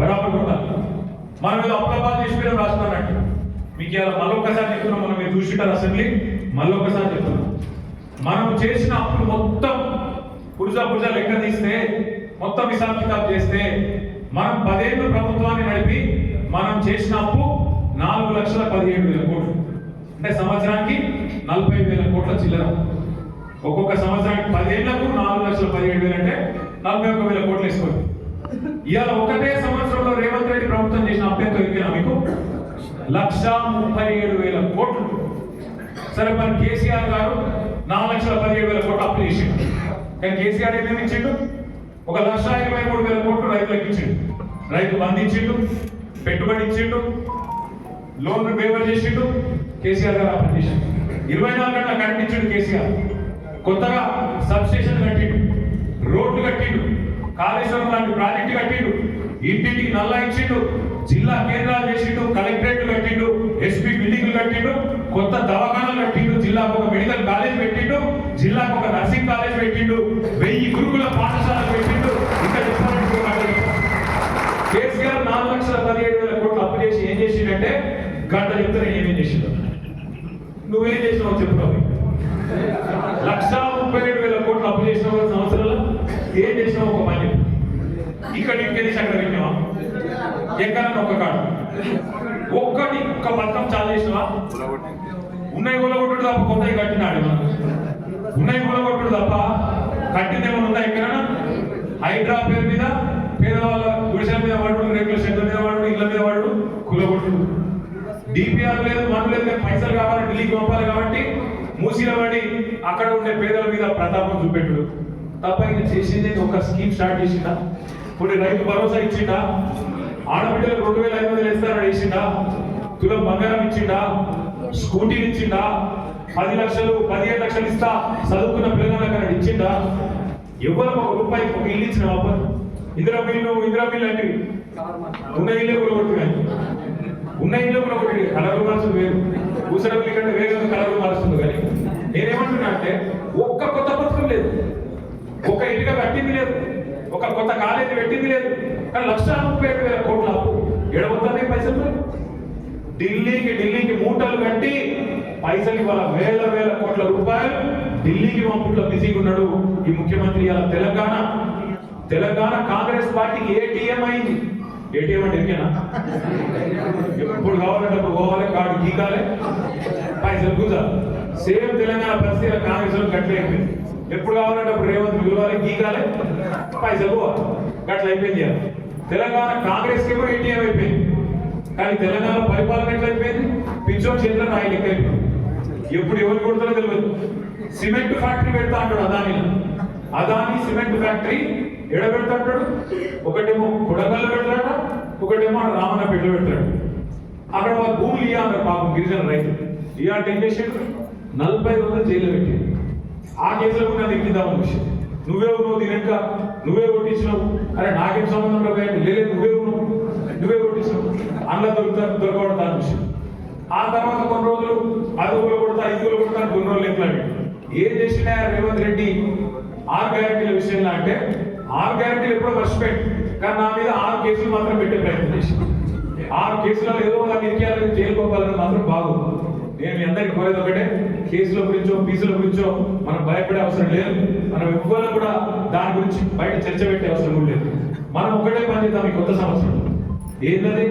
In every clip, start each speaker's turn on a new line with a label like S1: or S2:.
S1: బరాబర్ ఉండాలి మనం ఏదో అప్రభావం చేసి రాస్తున్నట్టు. మీకు ఇలా మళ్ళొక్కసారి చెప్తున్నాం మనం మీరు చూసింటారు అసెంబ్లీ మళ్ళొక్కసారి చెప్తున్నాం. మనం చేసిన అప్పులు మొత్తం పురుజా పురుజా లెక్క తీస్తే మొత్తం హిసాబ్ కితాబ్ చేస్తే మనం పదేళ్ళు ప్రభుత్వాన్ని నడిపి మనం చేసిన అప్పు నాలుగు లక్షల పదిహేడు వేల కోట్లు. అంటే సంవత్సరానికి నలభై వేల కోట్ల చిల్లర. ఒక్కొక్క సంవత్సరానికి పదేళ్ళకు నాలుగు లక్షల పదిహేడు వేలు అంటే నలభై ఒక్క వేల కోట్లు వేసుకోండి. ఇవాళ ఒకటే సంవత్సరంలో రేవంత్ రెడ్డి ప్రభుత్వం చేసిన అభ్యర్థి దొరికిన మీకు లక్ష ముప్పై ఏడు వేల కోట్లు. సరే మరి కేసీఆర్ గారు నాలుగు లక్షల పదిహేడు వేల కోట్లు అప్పు చేసిండు. కానీ కేసీఆర్ ఏమేమి ఇచ్చిండు ఒక లక్ష ఇరవై మూడు వేల కోట్లు రైతులకు ఇచ్చిండు. రైతు బంధించిండు ఇచ్చిండు పెట్టుబడి ఇచ్చిండు లోన్లు పేపర్ చేసిండు కేసీఆర్ గారు అప్పు చేసిండు. ఇరవై నాలుగు గంటల కరెంట్ ఇచ్చిండు కేసీఆర్. కొత్తగా సబ్ స్టేషన్ కట్టిండు రోడ్లు కట్టిండు కాళేశ్వరం లాంటి ప్రాజెక్టు కట్టిండు ఇంటింటికి నల్లా ఇచ్చిండు జిల్లా కేంద్రాలు చేసిండు కలెక్టరేట్లు కట్టిండు ఎస్పీ బిల్డింగ్లు కట్టిండు కొత్త దవాఖానాలు కట్టిండు జిల్లాకు ఒక మెడికల్ కాలేజ్ పెట్టిండు జిల్లాకు ఒక నర్సింగ్ కాలేజ్ పెట్టిండు వెయ్యి గురుకుల పాఠశాల పెట్టిండు. ఇంకా కేసీఆర్ నాలుగు లక్షల పదిహేడు వేల కోట్లు అప్పు చేసి ఏం చేసిండంటే గంట చెప్తే ఏమేం చేసిండు? నువ్వేం చేసినావు చెప్తావు లక్ష ముప్పై ఏడు వేల కోట్లు అప్పు చేసినావు సంవత్సరాలు సంవత్సరంలో ఏం చేసినావు ఒక పని ఇక్కడ ఇంకేది అక్కడ విన్నావా? ఎక్కడన్నా ఒక కాడు. ఒక్కటి ఒక్క పథకం చాలు చేసినావా ఉన్నాయి కూలగొట్టుడు తప్ప కొత్తవి కట్టినాడు. ఉన్నాయి కూలగొట్టుడు తప్ప కట్టింది ఏమైనా ఉందా ఎక్కడన్నా హైడ్రా పేరు మీద పేదవాళ్ళ గుడిసెల మీద వాడు రేకుల షెడ్ల మీద వాడు ఇళ్ళ మీద వాడు కూలగొట్టుడు డిపిఆర్ లేదు మన లేదు పైసలు కావాలి ఢిల్లీకి పంపాలి కాబట్టి మూసిన వాడి అక్కడ ఉండే పేదల మీద ప్రతాపం చూపెట్టుడు. తప్ప ఇది చేసింది ఒక స్కీమ్ స్టార్ట్ చేసిందా ఇప్పుడు రైతు భరోసా ఇచ్చిందా ఆడబిడ్డలకు రెండు వేల ఐదు వందలు ఇస్తారని వేసిండా? తులం బంగారం ఇచ్చిండా? స్కూటీలు ఇచ్చిందా పది లక్షలు పదిహేను లక్షలు ఇస్తా చదువుకున్న పిల్లలకు అక్కడ ఇచ్చిండా? ఎవరు ఒక రూపాయి ఒక ఇల్లు ఇచ్చిన బాబా ఇందిరా బిల్లు ఇందిరా బిల్లు అంటే ఉన్న ఇల్లు కూడా ఒకటి కానీ ఉన్న ఇల్లు కూడా ఒకటి కలర్ మార్చులు వేరు. ఊసర బిల్లు కంటే వేరే కలర్ మారుస్తుంది కానీ. నేనేమంటున్నా అంటే ఒక్క కొత్త పథకం లేదు. ఒక ఇటుక కట్టింది లేదు. ఒక కొత్త కాలేజీ పెట్టింది లేదు. లక్ష ముప్పై ఏడు వేల కోట్ల అప్పు. ఎడబోతానే పైసలు? ఢిల్లీకి ఢిల్లీకి మూటలు కట్టి పైసలు ఇవాళ వేల వేల కోట్ల రూపాయలు ఢిల్లీకి పంపుట్లో బిజీగా ఉన్నాడు ఈ ముఖ్యమంత్రి ఇలా తెలంగాణ. తెలంగాణ కాంగ్రెస్ పార్టీకి ఏటీఎం అయింది. ఏటీఎం అంటే ఎక్కేనా ఎప్పుడు కావాలంటే అప్పుడు పోవాలి కార్డు గీకాలే. పైసలు కూర్చాలి సేమ్ తెలంగాణ పరిస్థితి కాంగ్రెస్లో గట్ల అయిపోయింది. ఎప్పుడు కావాలంటే అప్పుడు రేవంత్ పిలవాలి గీకాలే పైసలు పోవాలి. గట్ల అయిపోయింది తెలంగాణ కాంగ్రెస్కి కూడా ఏటీఎం అయిపోయింది. కానీ తెలంగాణ పరిపాలన ఎట్లయిపోయింది? అయిపోయింది పిచ్చోన్ చేతిలో రాయి లెక్క అయిపోయింది ఎప్పుడు ఎవరు కొడుతుందో తెలియదు సిమెంట్ ఫ్యాక్టరీ పెడతా అంటాడు అదాని. అదాని సిమెంట్ ఫ్యాక్టరీ ఎడ పెడతా అంటాడు? ఒకటేమో కొడగల్లో పెడతాడ ఒకటేమో రామన్నపేటలో పెడతాడు అక్కడ వాళ్ళ భూములు ఇయ్య పాపం గిరిజన రైతు. ఇవాళ ఏం చేసాడు? నలభై రోజులు జైలు పెట్టాడు. ఆ కేసులో కూడా నన్ను ఎక్కిద్దామని విషయం నువ్వే ఉన్నావు దీనెక్క నువ్వే కొట్టించినావు. అరే నాకేం సంబంధం లేదు లేదు నువ్వే ఉన్నావు నువ్వే కొట్టించినావు. అన్న దొరుకుతాను దొరకబడతా దాని విషయం ఆ తర్వాత కొన్ని రోజులు అదుపులో కొడతా ఇదుగులు కొడతా కొన్ని రోజులు ఎట్లాంటి ఏం చేసినా రేవంత్ రెడ్డి? ఆరు గ్యారెంటీల విషయంలో అంటే ఆరు గ్యారెంటీలు ఎప్పుడో మర్చిపోయాడు. కానీ నా మీద ఆరు కేసులు మాత్రం పెట్టే ప్రయత్నం చేసి ఆరు కేసులలో ఏదో ఒక ఇరికేయాలని జైలు పంపాలని మాత్రం బాగుంది నేను మీ అందరికీ కోరేది ఒకటే కేసుల గురించో ఫీజుల గురించో మనం భయపడే అవసరం లేదు. మనం ఎవ్వరు కూడా దాని గురించి బయట చర్చ పెట్టే అవసరం కూడా లేదు. మనం ఒకటే పని చేద్దాం ఈ కొత్త సంవత్సరం. ఏంటది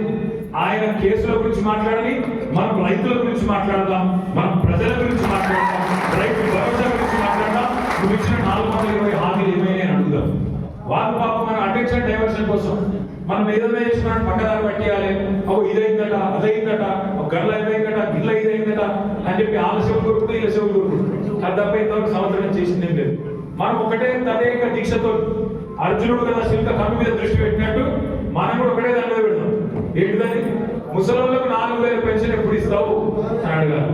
S1: ఆయన కేసుల గురించి మాట్లాడాలి మనం రైతుల గురించి మాట్లాడదాం మనం ప్రజల గురించి మాట్లాడదాం రైతు భరోసా గురించి మాట్లాడదాం. నువ్వు ఇచ్చిన నాలుగు వందల ఇరవై హామీలు ఏమైనా అని అడుగుదాం. వాళ్ళు పాపం మన అటెన్షన్ డైవర్షన్ కోసం మనం ఏదైనా చేసినా పక్కదారి పట్టేయాలి. ఓ ఇదైందట అదైందట ఒక గర్ల ఇదైందట గిల్ల ఇదైందట అని చెప్పి వాళ్ళ శివుడు కొడుకుడు వీళ్ళ శివుడు కొడుకుడు అది తప్ప ఇంతవరకు సంవత్సరం చేసింది ఏం లేదు. మనం ఒకటే తదేక దీక్షతో అర్జునుడు కదా శిల్క కన్ను మీద దృష్టి పెట్టినట్టు మనం కూడా ఒకటే దాని మీద పెడతాం ఏంటిదని? ముసలంలకు నాలుగు వేల పెన్షన్ ఎప్పుడు ఇస్తావు? అని అడిగారు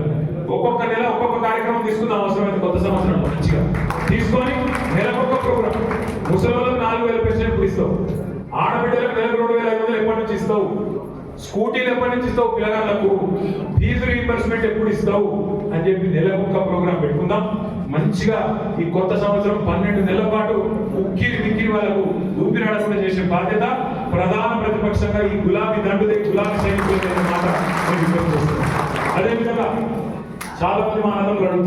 S1: ఒక్కొక్క నెల ఒక్కొక్క కార్యక్రమం తీసుకుందాం అవసరమైతే కొత్త సంవత్సరం మంచిగా. తీసుకొని నెలకొక ప్రోగ్రామ్ ముసలోళ్ళకు నాలుగు వేల పెన్షన్ ఎప్పుడు ఇస్తావు ఆడబిడ్డలకు నెలకు రెండు వేల ఐదు వందలు ఎప్పటి నుంచి ఇస్తావు స్కూటీలు ఎప్పటి నుంచి ఇస్తావు పిల్లగాళ్ళకు? ఫీజు రీఎంబర్స్మెంట్ ఎప్పుడు ఇస్తావు? అని చెప్పి నెలకొక ప్రోగ్రామ్ పెట్టుకుందాం. మంచిగా ఈ కొత్త సంవత్సరం పన్నెండు నెలల పాటు ఉక్కిరి మిక్కిరి వాళ్ళకు ఊపిరాడకుండా చేసే బాధ్యత ప్రధాన ప్రతిపక్షంగా ఈ గులాబీ దండుదే గులాబీ సైనికులు అనే మాట అదేవిధంగా చాలా మంది మా అన్నదమ్ములు అడుగుతున్నారు.